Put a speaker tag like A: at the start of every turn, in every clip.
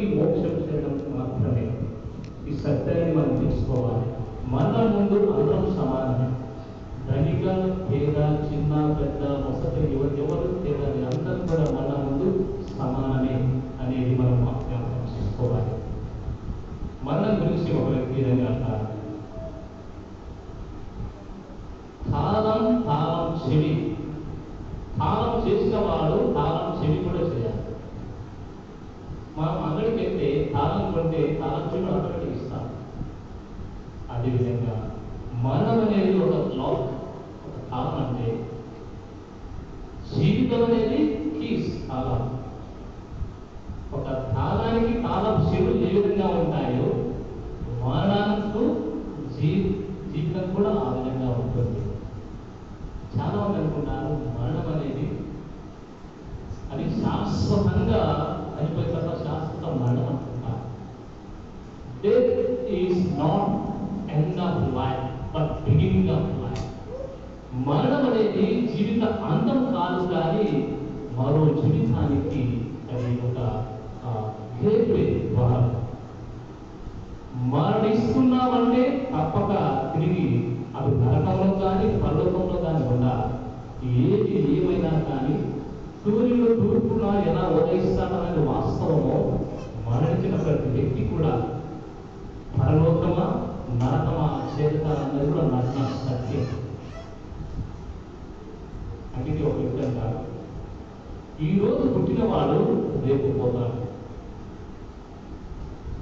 A: ఈ మోక్షం చేయడం మాత్రమే. ఈ సత్యాన్ని మనం తెలుసుకోవాలి. మన ముందు అందరం సమానమే. ధనిక పేద చిన్న పెద్ద వసతి యువతి ఎవరు తేడా లేదు. అందరూ కూడా మన ముందు సమానమే అనేది మనం జ్ఞాపకం చేసుకోవాలి. మరణం గురించి ఒక వ్యక్తి ఏదైనా అంటారు తాళం తాళం చెవి తాళం చేసిన వాడు తాళం చెవి కూడా చేయాలి మనం అంగడికి వెళ్తే తాళం కొంటే తాళం చెవి అదేవిధంగా మరణం అనేది ఒక లాక్ ఒక తాళం అంటే జీవితం అనేది కీస్ తాళం ఒక తాళానికి తాళం చెవులు ఏ విధంగా ఉంటాయో మరణానికి జీ జీవితం కూడా ఆ విధంగా ఉంటుంది. చాలా మంది అనుకున్నారు మరణం అనేది అది శాశ్వతంగా అయిపోయిన తర్వాత శాశ్వత మరణం మరణం అనేది జీవిత అంతం కాదు కానీ మరో జీవితానికి అది ఒక గేట్వే ద్వారం. మరణిస్తున్నామంటే తప్పక తిరిగి అది నరకంలో కానీ పరలోకంలో కానీ ఉండా ఏది ఏమైనా కానీ సూర్యుడు తూర్పున ఎలా ఉదయిస్తాడనేది వాస్తవమో మరణించిన ప్రతి వ్యక్తి కూడా పరలోకమా నరకమా చేరుతానన్నది కూడా నరకం సత్యం. అందుకే ఒక యుద్ధం అంటారు. ఈ రోజు వాళ్ళు రేపు పోతారు.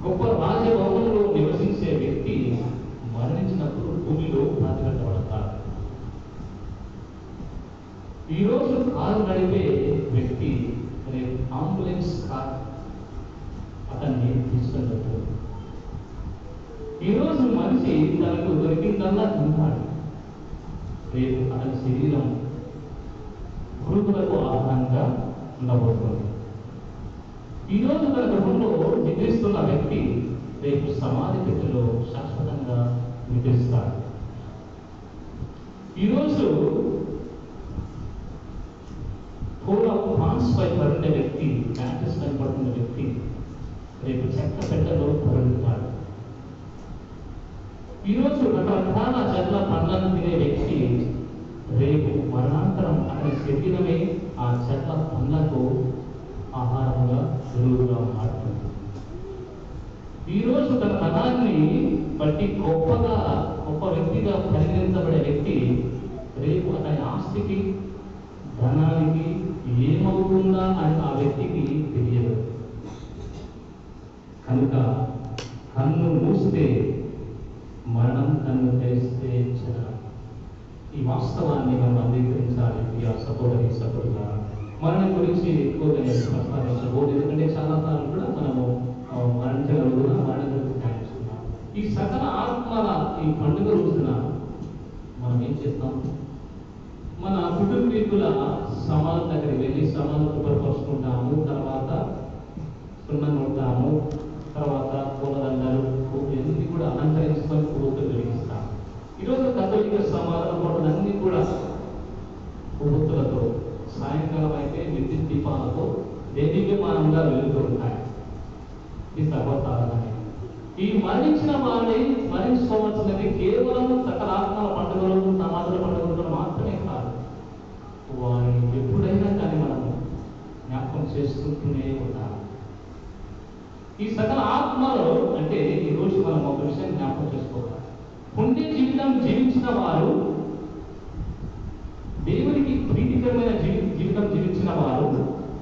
A: గొప్ప రాజభవనంలో నివసించే వ్యక్తి మరణించినప్పుడు భూమిలో పాతిపెట్టబడతాడు ఈరోజు కారు నడిపే వ్యక్తి రేపు అంబులెన్స్ కార్ అతన్ని తీసుకెళ్ళదు ఈరోజు మనిషి తనకు దొరికిందల్లా తింటాడు. రేపు అతని శరీరం ఆధారంగా ఉండబోతుంది ఈరోజు తన గృహంలో నిద్రిస్తున్న వ్యక్తి రేపు సమాధి స్థితిలో శాశ్వతంగా నిద్రిస్తాడు. ఈరోజు పూర్వ ఫ్రాన్స్ పై పడిన వ్యక్తి మ్యాట్రెస్ పై పడుతున్న వ్యక్తి రేపు చెక్క పెట్టలో పరుగుతాడు ఈరోజు రకరకాల చెట్ల పండ్లను తినే వ్యక్తి రేపు మరణాంతరం అతని శరీరమే చెట్ల పండ్లకు ఆహారంగా ఎరువుగా మారుతుంది. ఈరోజు తన ధనాన్ని బట్టి గొప్పగా గొప్ప వ్యక్తిగా పరిగణించబడే వ్యక్తి రేపు అతని ఆస్తికి ధనానికి ఏమవుతుందా అని ఆ వ్యక్తికి తెలియదు. కనుక కన్ను మూస్తే మరణం కన్ను తెరిస్తే ఈ వాస్తవాన్ని మనం అంగీకరించాలి ఆ సహోదరి సహోదరుల మరణం గురించి ఎక్కువగా ప్రస్తావించబోదు ఎందుకంటే చాలా సార్లు కూడా మనము ఆ, మరణించగలుగుతున్నా మరణం గురించి ధ్యానిస్తున్నాం. ఈ సకల ఆత్మల ఈ పండుగ రోజున మనం ఏం చేస్తాం? మన కుటుంబీకుల సమాల దగ్గరికి వెళ్ళి సమాలు శుభ్రపరుచుకుంటాము తర్వాత సున్నం కొడతాము తర్వాత పూలదండలు ఎన్ని కూడా అలంకరించుకొని పువ్వులు వెలిగిస్తాం ఈరోజు కథలిక సమాధానం అన్ని కూడా పువ్వులతో సాయంకాలం అయితే విద్యుత్ దీపాలతో దేదీప్యమానంగా వెలుగుతూ ఉంటాయి ఇది సర్వసాధారణమే ఈ మరణించిన వారిని స్మరించుకోవాల్సినది కేవలం సకలాత్మల పండుగలు సమాజాల పండుగలు మాత్రమే కాదు. వారిని ఎప్పుడైనా కానీ మనము జ్ఞాపకం చేసుకుంటూనే ఉండాలి. ఈ సకల ఆత్మలు అంటే ఈ రోజు మనం ఒక విషయం జ్ఞాపకం చేసుకోవాలి. పుణ్య జీవితం జీవించిన వారు దేవునికి ప్రీతికరమైన జీవి జీవితం జీవించిన వారు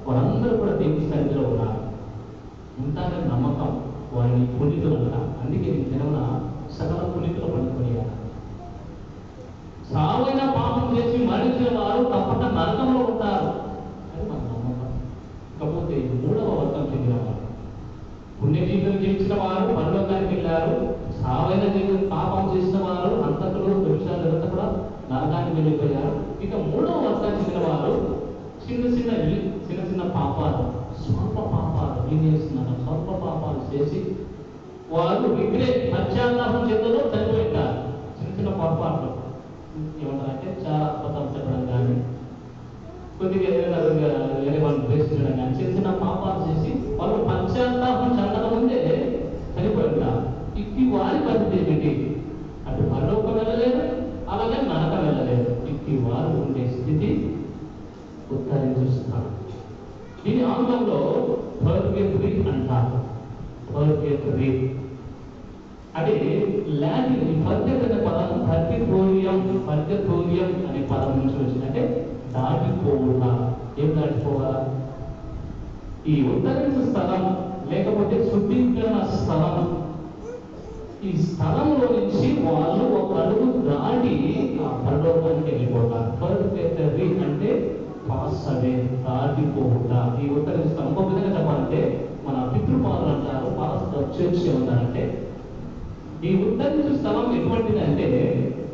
A: వారందరూ కూడా దేవుని సన్నిధిలో ఉన్నారు ఉంటారని నమ్మకం వారిని పుణ్యతలు ఉన్నారు అందుకే ఈ దినమున సకల పుణ్యతులు పండుకొని సావైన పాపం చేసి మరణించిన వారు తప్పక నరకంలో ఉంటారు. అని మన నమ్మకం. కాకపోతే మూడవ వర్గం చెందిన వారు చేసిన జీవించిన వారు పరలోకానికి వెళ్ళారు. సావైన జీవితం పాపం చేసిన వారు అంతకులు విషయాలు ఎంత కూడా నరకానికి వెళ్ళిపోయారు. ఇక మూడవ వర్గం చెందిన వారు చిన్న చిన్న చిన్న చిన్న పాపాలు స్వల్ప పాపాలు ఏం చేస్తున్నారు? స్వల్ప పాపాలు చేసి వారు మిగిలే పశ్చాత్తాపం చెందను చనిపోయింటారు. చిన్న చిన్న పొరపాట్లు. ఏమంటారంటే చాలా అబద్ధం చెప్పడం కానీ కొద్దిగా ఏదైనా వేరే వాళ్ళని ద్వేషించడం కానీ చిన్న చిన్న పాపాలు చేసి వాళ్ళు పశ్చాత్తాపం చెందక ముందే చనిపోయింటారు. ఇది వారి పరిస్థితి ఏమిటి? అటు పరలోకం వెళ్ళలేదు అలాగే నరక వెళ్ళలేదు. ఇది వారు ఉండే స్థితి ఉత్తరించుస్తున్నాడు దీని ఆంగ్లంలో పర్గెటరీ అంటే లాటిన్ ఈ అనే పదం పర్గెటోరియం పర్గెటోరియం అనే పదం నుంచి వచ్చింది. అంటే దాటిపోవుట ఏం దాటిపోవాలా ఈ ఉద్ధరించే స్థలం లేకపోతే శుద్ధీకరణ స్థలం. ఈ స్థలంలో నుంచి వాళ్ళు ఒక అడుగు దాటి ఆ పరలోకానికి వెళ్ళిపోతారు. పర్ఫెక్టరీ అంటే పాస్ అవే దాటిపోవుట ఈ ఉత్తర స్థలం. ఒక విధంగా చెప్పాలంటే మన పితృపాలు అంటారు పాస్ చర్చ్ ఈ ఉత్తరించు స్థలం ఎటువంటిది అంటే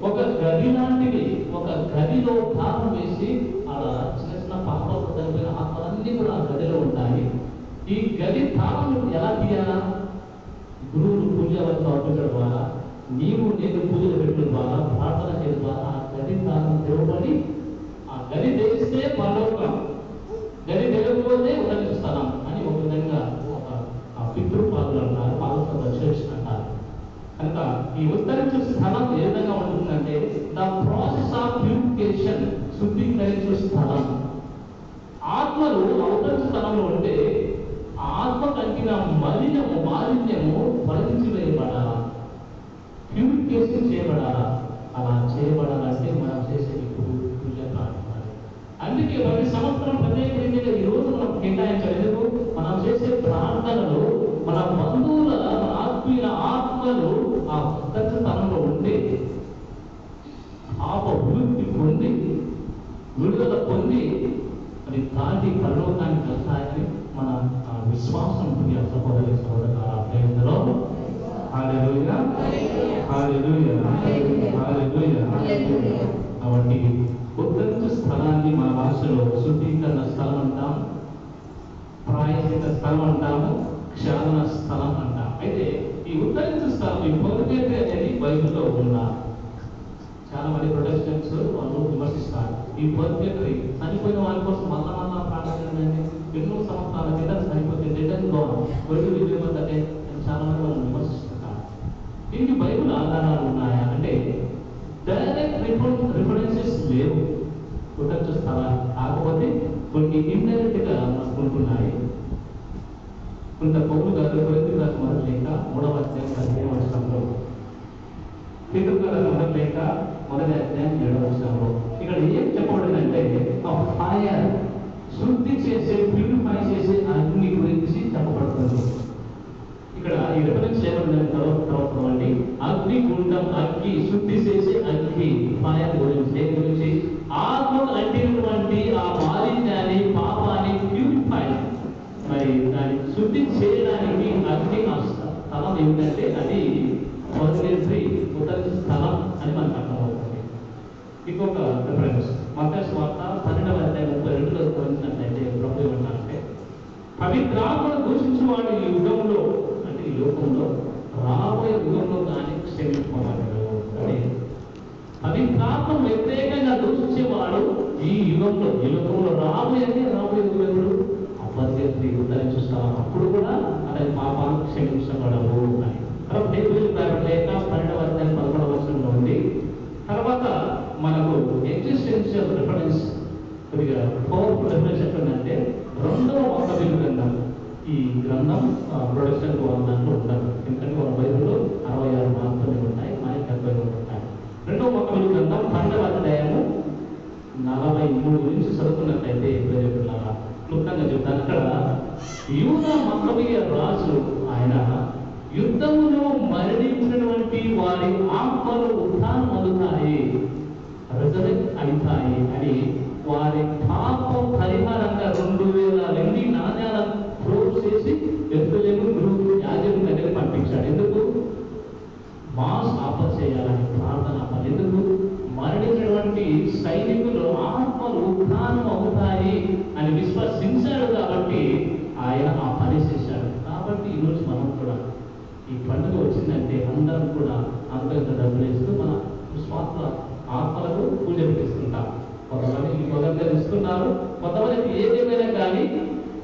A: ఒక గది లాంటిది ఒక గదిలో భాగం వేసి అలా చిన్న చిన్న పాపలు చనిపోయిన ఆత్మలన్నీ కూడా ఆ గదిలో ఉంటాయి. ఈ గది తాళం ఎలా తీయాలా? గురువులు పూజ అర్పించడం ద్వారా నీవు నేను పూజలు పెట్టడం ద్వారా ప్రార్థన చేయడం ద్వారా ఆ గది తాళం తెరవబడి ఆ గది తెలిస్తే పరలోకం. గది తెరవకపోతే ఉత్తరించు పితృపాదులు అన్నారు పాలసభ చర్చ్ అంటారు కనుక ఈ ఉత్తరించు స్థలం ఏ విధంగా ఉంటుందంటే ద ప్రాసెస్ ఆఫ్ ప్యూరిఫికేషన్ శుద్ధీకరించు స్థలం. ఆత్మలు అవతల స్థలంలో ఉంటే ఆ ఆత్మ కంటిన మలినము మాలిన్యము తొలగించి వేయబడాలా ప్యూరిఫికేషన్ చేయబడాలా? అలా చేయబడాలంటే మనం చేసే ఇప్పుడు పూజ అందుకే ప్రతి సంవత్సరం ప్రత్యేకంగా ఈ రోజు మనం కేటాయించలేదు విశ్వాసం ఉంది ఆ సహోదరి సహోదర ప్రేమలో హల్లెలూయా హల్లెలూయా హల్లెలూయా కాబట్టి ఉత్తరించు స్థలాన్ని మన భాషలో శుద్ధీకరణ స్థలం అంటాం ప్రాయశ్చిత స్థలం అంటాము క్షాళన స్థలం అంటాం అయితే ఈ ఉత్తరించు స్థలం ఈ పొరుగేటి అనేది బైబిల్లో ఉన్న చాలా మంది ప్రొటెస్టెంట్స్ వాళ్ళు విమర్శిస్తారు ఈ పర్ఫెక్టరీ చనిపోయిన వారి కోసం మళ్ళా మళ్ళా ఎన్నో సంవత్సరాల క్రితం సరిపోతే రిటర్న్ గోన్ బైబిల్ నేను చాలా మంది వాళ్ళు విమర్శిస్తుంటారు దీనికి బైబుల్ ఆధారాలు ఉన్నాయా అంటే డైరెక్ట్ రిఫరెన్సెస్ లేవు. కుటుంబ స్థలాలు. కాకపోతే కొన్ని ఇండైరెక్ట్గా మనకుంటున్నాయి కొంత పౌరు గారు కొరింది గారు మొదటి లేక మూడవ అధ్యాయం పదిహేను వర్షంలో పితృగల మొదటి లేక మొదటి అధ్యాయం ఏడవ వర్షంలో ఇక్కడ ఏం చెప్పబడిందంటే ఫైర్ శుద్ధి చేసే ప్యూరిఫై చేసే అగ్ని గురించి చెప్పబడుతుంది. ఇక్కడ ఈ రిఫరెన్స్ ఏమన్నా తర్వాత అండి అగ్ని గుండం అగ్ని శుద్ధి చేసే అగ్ని ఉపాయం గురించి దేని గురించి ఆత్మకు అంటినటువంటి ఆ మాలిన్యాన్ని పాపాన్ని ప్యూరిఫై మరి దాన్ని శుద్ధి చేయడానికి అగ్ని ఆ స్థలం ఏమిటంటే అది పర్మనెంటరీ ఉత్తర స్థలం అని మనకు అర్థమవుతుంది ఇంకొక రిఫరెన్స్ మతస్ వార్త పన్నెండవ అధ్యాయం ముప్పై రెండులో గురించినట్లయితే ప్రభు ఏమంటారంటే పవిత్రాత్మను దూషించిన వాడు ఈ యుగంలో అంటే ఈ లోకంలో రాబోయే యుగంలో కానీ క్షమించుకోవాలి అని పవిత్రాత్మ వ్యతిరేకంగా దూషించేవాడు ఈ యుగంలో ఈ యుగంలో రాబోయేది రాబోయే యుగంలో ఉందని చూస్తాం. అప్పుడు కూడా అతని పాపాలు క్షమించబడవు అని. తర్వాత హేతువులు లేక పన్నెండవ అధ్యాయం పదకొండవ వచనంలో ఉంది. తర్వాత మనకు ఎగ్జిస్టెన్షియల్ రిఫరెన్స్ కొద్దిగా పవర్ఫుల్ రిఫరెన్స్ ఎట్లుందంటే రెండవ మొక్కబిల్లు గ్రంథం. ఈ గ్రంథం ప్రొడక్షన్ వాళ్ళ దాంట్లో ఉండదు. ఎందుకంటే మన బైబిల్లో అరవై ఆరు మాత్రమే ఉంటాయి. మనకి డెబ్బై మూడు ఉంటాయి. రెండవ మొక్కబిల్లు గ్రంథం పన్నెండవ అధ్యాయము నలభై మూడు నుంచి చదువుతున్నట్లయితే ప్రజలారా క్లుప్తంగా చెప్తాను. అక్కడ యూద మహవీయ రాజు ఆయన యుద్ధములో మరణించిన కొందరు ఇస్తున్నారు కొంతమందికి ఏదేమైనా కానీ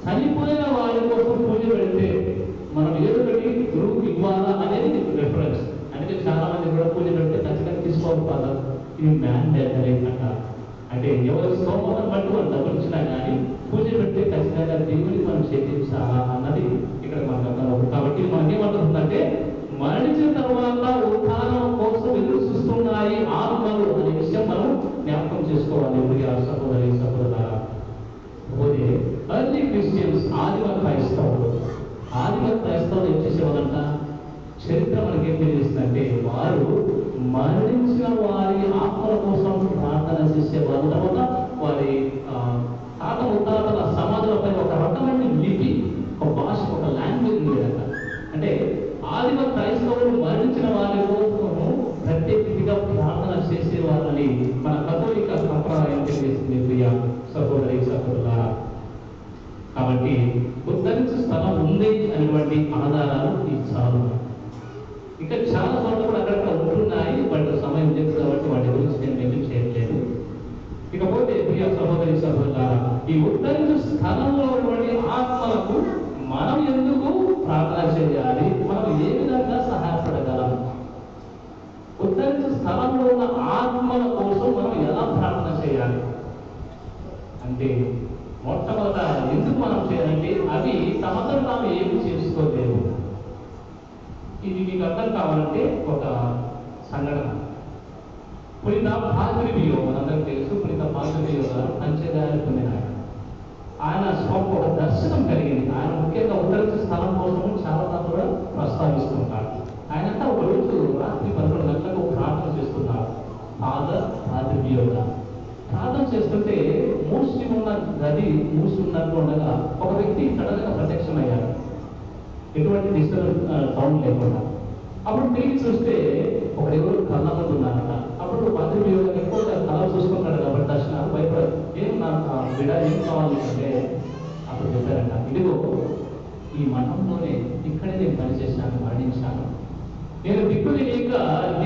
A: చనిపోయిన వాళ్ళ కోసం పూజ పెడితే మనం ఏదో గురువుకి ఇవ్వాలా అనేది రిఫరెన్స్ అందుకే చాలా మంది కూడా పూజ పెడితే ఖచ్చితంగా తీసుకోవాలి ఇది మ్యాండేటరీ అంట. అంటే ఎవరి స్తోమతను బట్టి వాళ్ళు కానీ పూజ పెడితే ఖచ్చితంగా దేవుని మనం చేయించాలా అన్నది ఇక్కడ మనకు అర్థమవుతుంది కాబట్టి మనకి ఏమంటుందంటే మరణించిన తర్వాత ఉత్థానం కోసం ఎదురు చూస్తున్నాయి ఆత్మలు అనే విషయం మనం జ్ఞాపకం చేసుకోవాలి. ప్రియ సహోదరి సహోదరు పోతే అర్లీ క్రిస్టియన్స్ ఆదిమ క్రైస్తవులు ఆదిమ క్రైస్తవులు ఏం చేసేవాళ్ళంట? చరిత్ర మనకి ఏం తెలియజేస్తుందంటే వారు మరణించిన వారి ఆత్మల కోసం ప్రార్థన చేసేవారు. తర్వాత వారి తాత ముత్తాతల సమాధులపై ఒక రకమైన లిపి ఒక భాష ఒక లాంగ్వేజ్ ఉండేదట అంటే ఆదిమ క్రైస్తవులు మరణించిన వారి కోసము ప్రత్యేకంగా ప్రార్థన చేసేవారని మన కథోలిక సంప్రదాయం తెలియజేస్తుంది ప్రియ సహోదరి సహోదరులారా కాబట్టి ఉద్ధరించే స్థలం ఉంది ఆధారాలు ఈ చాలు. ఇంకా చాలా చోట్ల కూడా అక్కడక్కడ ఉంటున్నాయి బట్ సమయం లేదు కాబట్టి వాటి గురించి నేను మెన్షన్ చేయట్లేదు. ఇకపోతే ప్రియ సహోదరి సహోదరులారా ఈ ఉద్ధరించే స్థలంలో ఉన్నటువంటి ఆత్మలకు మనం ఎందుకు ప్రార్థన చేయాలి మనం ఏ విధంగా సహాయపడగలం ఉద్ధరించే స్థలంలో ఉన్న ఆత్మల కోసం మనం ఎలా ప్రార్థన చేయాలి అంటే మొట్టమొదట ఎందుకు మనం చేయాలంటే అవి తమతో తాము ఏమి చేసుకోలేవు ఇది మీకు అర్థం కావాలంటే ఒక సంఘటన పునీత పాత్రివియో మనందరికి తెలుసు పునీత పాత్రివియో గారు పంచదారి పొందిన ఆయన ఆయన స్వప్న ఒక దర్శనం కలిగింది ఆయన ముఖ్యంగా ఉత్తరించే స్థలం కోసం చాలా సార్లు కూడా ప్రస్తావిస్తుంటారు ఆయన అంటే ఒక రోజు రాత్రి పదకొండు గంటలకు ప్రార్థన చేస్తున్నారు ఫాదర్ ప్రార్థన చేస్తుంటే మూసి ఉన్న గది మూసి ఉన్నట్టు ఉండగా ఒక వ్యక్తి సడన్గా ప్రత్యక్షమయ్యాడు ఎటువంటి డిస్టర్బ్ సౌండ్ లేకుండా. అప్పుడు తిరిగి చూస్తే ఒకరెవరు ఎవరు ఉన్నారట అప్పుడు మంత్రి వియోగం ఎక్కువగా కళ చూసుకుంటాడు కాబట్టి దర్శనాలు భయపడదు ఏం నాకు ఆ బిడ ఏం కావాలి అంటే? అప్పుడు చెప్పారంట ఇదిగో ఈ మఠంలోనే ఇక్కడే నేను పనిచేశాను మరణించాను. నేను దిక్కు లేక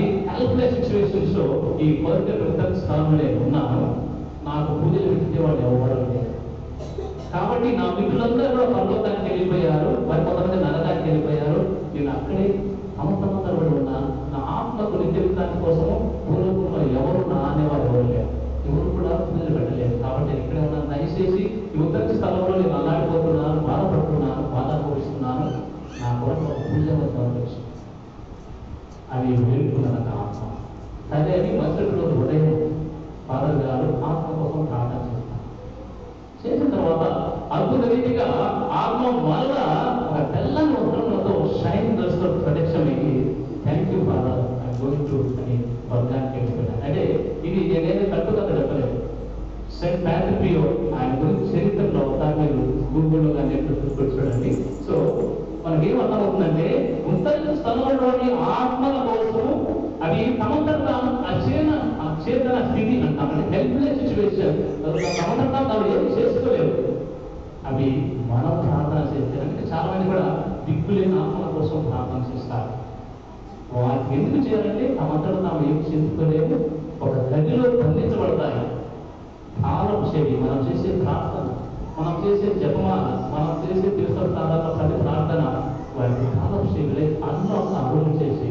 A: ఈ హెల్ప్లెస్ సిచ్యువేషన్స్లో ఈ పర్టికులర్ ఉత్తర స్థానంలో నేను ఉన్నాను. నాకు పూజలు పెట్టేవాళ్ళు ఎవరు కాబట్టి నా మిత్రులందరూ కూడా పర్వతానికి వెళ్ళిపోయారు. మరి కొంతమంది నరకానికి వెళ్ళిపోయారు. నేను అక్కడే సంవత్సరం తరబడి ఉన్నాను. నా ఆత్మకు నిత్యవిధానం కోసము పూర్వకులు ఎవరు నా అనేవారు ఎవరు లేరు. ఎవరు కూడా పూజలు పెట్టలేరు కాబట్టి నేను ఇక్కడే ఉన్నాను. దయచేసి ఈ ఉత్తర స్థలంలో నేను అలా అవి వేడుకున్నదంట ఆత్మ. సరే అది మరుసటి రోజు ఉదయం ఫాదర్ గారు ఆత్మ కోసం ప్రార్థన చేస్తారు. చేసిన తర్వాత అద్భుత రీతిగా ఆత్మ వల్ల ఒక తెల్లని వస్త్రములతో షైన్ డ్రెస్తో ప్రత్యక్షమయ్యి thank you father I going to అని వర్గానికి వెళ్ళిపోయాను అంటే ఇది నేనేది కట్టుకథ చెప్పలేదు. సెంట్ ప్యాట్రిపియో ఆయన గురించి చరిత్రలో ఒకసారి మీరు గూగుల్లో కానీ చూడండి సో మనకి ఏం అర్థమవుతుందంటే ఉత్తర స్థలంలోని ఆత్మల కోసం అవి తమంతట తాము అచేన అచేతన స్థితి అంటాం అంటే హెల్ప్లెస్ సిచ్యువేషన్ తమంతట తాను తాము ఏమి చేసుకోలేవు అవి మనం ప్రార్థన చేస్తే అంటే చాలా మంది కూడా దిక్కులేని ఆత్మల కోసం ప్రార్థన చేస్తారు. వారికి ఎందుకు చేయాలంటే తమంతటా తాము ఏం చేసుకోలేము. ఒక గదిలో బంధించబడతాయి. ఆలం మనం చేసే ప్రార్థన. మనం చేసే జపమాల మనం చేసే తీర్థస్థానాల ప్రతి ప్రార్థన వాటి కాలం చెవిలే అందులో అభివృద్ధి చేసి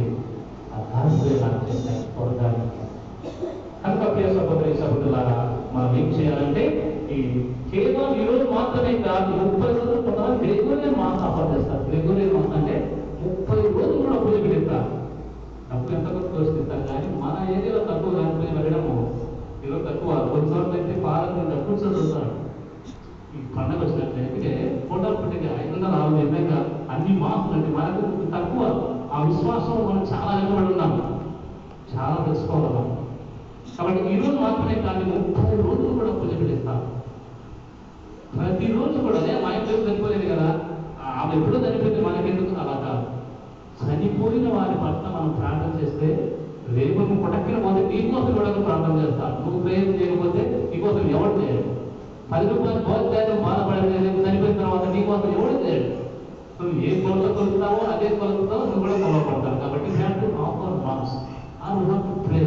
A: ఆ కార్యక్రమాలు చేస్తాయి స్వర్గానికి కనుక ప్రియ సహోదరి సహోదరులారా మనం ఏం చేయాలంటే ఈ కేవలం ఈ రోజు మాత్రమే కాదు ముప్పై రోజులు కొంతమంది గ్రెగోరియన్ మాసం అఫర్ చేస్తారు. గ్రెగోరియన్ మాసం అంటే ముప్పై రోజులు కూడా పూజ పెడతారు. డబ్బులు ఎంత కొద్ది దోషిస్తారు కానీ మన ఏరియాలో తక్కువ దానిపై వెళ్ళడము. ఈరోజు తక్కువ. కొన్నిసార్లు అయితే పాలకు డబ్బులు చదువుతారు. ఈ పండగ వచ్చినట్లయితే ఫోటో పుట్టిన ఐదు వందల ఆరు నిజంగా అన్ని మాసాలు అంటే మనకు తక్కువ. ఆ విశ్వాసం మనం చాలా వెనుకబడి ఉన్నాం. చాలా తెలుసుకోవాలి మనం. కాబట్టి ఈ రోజు మాత్రమే కాదు ముప్పై రోజులు కూడా పూజ పెట్టిస్తాం. ప్రతిరోజు కూడా అదే మా ఇంట్లో చనిపోలేదు కదా. ఆమె ఎప్పుడో చనిపోయింది మనకెందుకు అలా కాదు. చనిపోయిన వారి పట్ల మనం ప్రార్థన చేస్తే రేపు నువ్వు పటక్కిన పోతే నీకోసం కూడా ప్రార్థన చేస్తాను నువ్వు ప్రేయర్ చేయకపోతే నీకోసం ఎవరు చేయాలి పది రూపాయలు భోజనం బాధపడలేదు చనిపోయిన తర్వాత నీకోసం ఎవడు చేయడు నువ్వు ఏ కొలత కొలుస్తావో అదే కొలతతో నువ్వు కూడా కొలవబడతావు కాబట్టి హ్యావ్ ఆఫర్ మాస్ ఆ హ్యావ్ టు ప్రే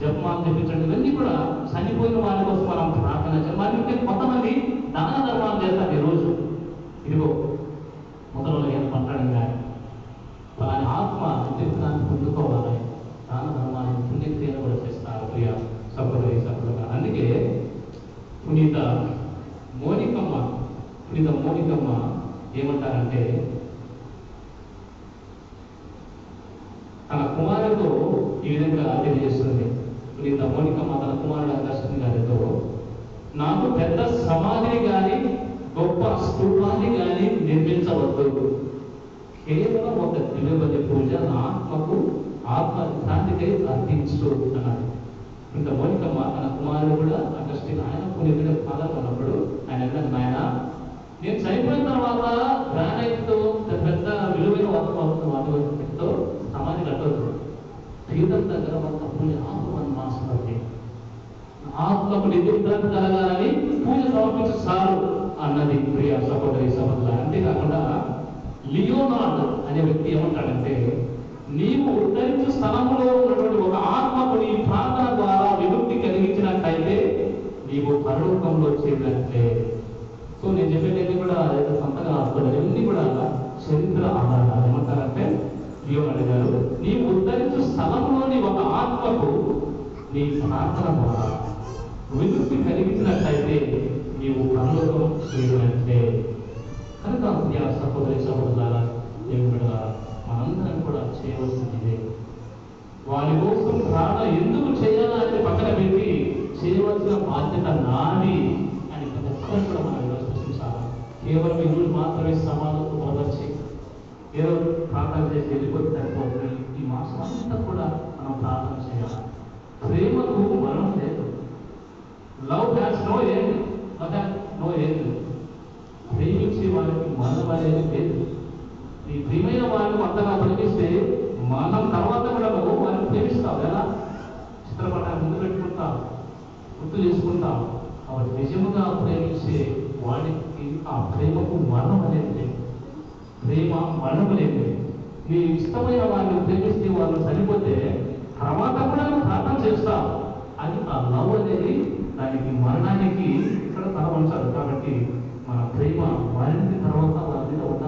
A: జపమాలు చెప్పించండి ఇవన్నీ కూడా చనిపోయిన వారి కోసం మనం ప్రార్థన చేయాలి. మరి కొంతమంది దాన ధర్మాలు చేస్తారు ఈరోజు. ఇదిగో మొదలు ఏం పంటడం కానీ అలానే ఆత్మ నిత్యత్వాన్ని పొందుకోవాలి. దాన ధర్మాన్ని పుణ్యక్రియలు కూడా చేస్తారు ప్రియాలు పునీత మోనికమ్మ పునీత మోనికమ్మ ఏమంటారంటే తన కుమారుడితో ఈ విధంగా తెలియజేస్తుంది. పునీత మోనికమ్మ తన కుమారుడు అగస్టిన్ గారితో నాకు పెద్ద సమాధిని కానీ గొప్ప స్థూపాన్ని కానీ నిర్మించవద్దు. కేవలం ఒక దివ్యబలి పూజ నా ఆత్మకు ఆత్మ శాంతికై అర్పించు అన్నాడు. ఇంకా మౌనికమ్మ తన కుమారుడు కూడా అగస్టిన్ ఆయన పునీతుడు పాదాలు ఉన్నప్పుడు ఆయన అన్నాడు నాయన నేను చనిపోయిన తర్వాత గ్రానైట్తో పెద్ద విలువైన వాతావరణం వాతావరణంతో సమాధి కట్టదు తీర్థం దగ్గర ఒక పూజ ఆత్మ వన్ ఆత్మకు నిద్రాంతి కలగాలని పూజ సమర్పించి చాలు అన్నది ప్రియ సహోదరి సహోదరు అంతేకాకుండా లియోనార్డ్ అనే వ్యక్తి ఏమంటాడంటే నీవు ఉద్ధరించు స్థలంలో ఉన్నటువంటి ఒక ఆత్మ నీవు పరలోకంలో సో నేను చెప్పేది కూడా ఏదో సొంతంగా ఆడుకోలేదు ఇవన్నీ కూడా చరిత్ర ఆధారాలు ఏమంటారంటే లియోనార్డ్ అడిగారు. నీవు ఉద్ధరించు స్థలంలోని ఒక ఆత్మకు నీ ప్రార్థన ద్వారా విముక్తి కలిగించినట్లయితే నీవు పరలోకం చేరినట్లే కనుక ప్రియ సహోదరి సహోదరులారా దేవుడు మనందరం కూడా చేయవలసింది వారి కోసం ప్రార్థన ఎందుకు చేయాలని పక్కన పెట్టి చేయవలసిన బాధ్యత నాది అని ప్రతి ఒక్కరు కూడా మనం ఈరోజు ప్రశ్నించాలి? కేవలం ఇల్లు మాత్రమే సమాధానం ప్రదర్శి ఏదో ప్రార్థన చేసి వెళ్ళిపోతే సరిపోతుంది. ఈ మాసం అంతా కూడా మనం ప్రార్థన చేయాలి? ప్రేమకు మరణం లేదు love has no end no end ప్రేమించే వారికి మరణం అనేది లేదు ఈ ప్రియమైన వారిని అంతగా ప్రేమిస్తే మనం తర్వాత కూడా నువ్వు వారిని ప్రేమిస్తావు ఎలా చిత్రపటాన్ని ముందు పెట్టుకుంటాం గుర్తు చేసుకుంటాం కాబట్టి నిజముగా ప్రేమించే వాడికి ఆ ప్రేమకు మరణం అనేది లేదు ప్రేమ మరణం లేదు నీ ఇష్టమైన వాళ్ళని ప్రేమిస్తే వాళ్ళు చనిపోతే తర్వాత కూడా నువ్వు ప్రార్థన చేస్తావు. అది ఆ లవ్ అనేది దానికి మరణానికి ఇక్కడ తరవంచారు కాబట్టి మన ప్రేమ వారికి తర్వాత వారి మీద ఉన్న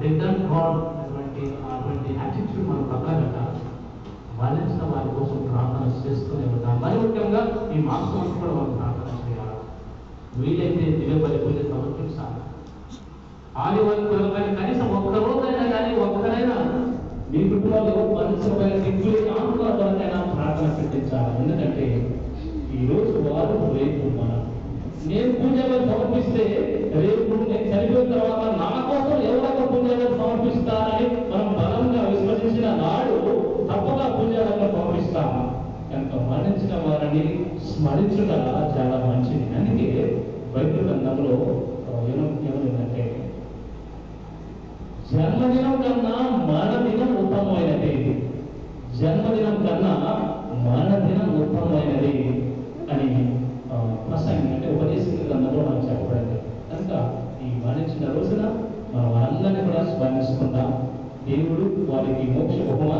A: డెడ్ గాడ్ అటువంటి అటువంటి యాటిట్యూడ్ మనం పక్కన మరణించిన వారి కోసం ప్రార్థన చేస్తూనే ఉంటాం. మరి ముఖ్యంగా ఈ మాసం కూడా మనం ప్రార్థన చేయాలి. వీలైతే దివ్య బలి పూజ సమర్పించాలి. ఆదివారం కులపైన కనీసం ఒక్కరోజు రోజైనా మీ కుటుంబంలో మనుషులపైన దిక్కులు ఆందోళన కొరకైనా ప్రార్థన పెట్టించాలి. ఎందుకంటే ఈరోజు వారు రేపు మనం నేను పూజలు సమర్పిస్తే రేపు నేను చనిపోయిన తర్వాత నా కోసం ఎవరొక పూజలు సమర్పిస్తారని మనం బలంగా విశ్వసించిన నాడు తప్పక పూజలను సమర్పిస్తాము. కనుక మరణించిన వారిని స్మరించడం చాలా మంచిది. అందుకే బైబిల్ గ్రంథంలో ఏమో జన్మదినం కన్నా మరణదినం ఉత్తమమైనది జన్మదినం కన్నా మరణదినం ఉత్తమమైనది అని ఆ, ప్రసంగి అంటే ఉపదేశం గ్రంథంలో మనకు చెప్పబడింది. కనుక ఈ మరణించిన రోజున మనం అందరినీ కూడా స్మరించుకుందాం. దేవుడు వారికి మోక్ష ఉపమానం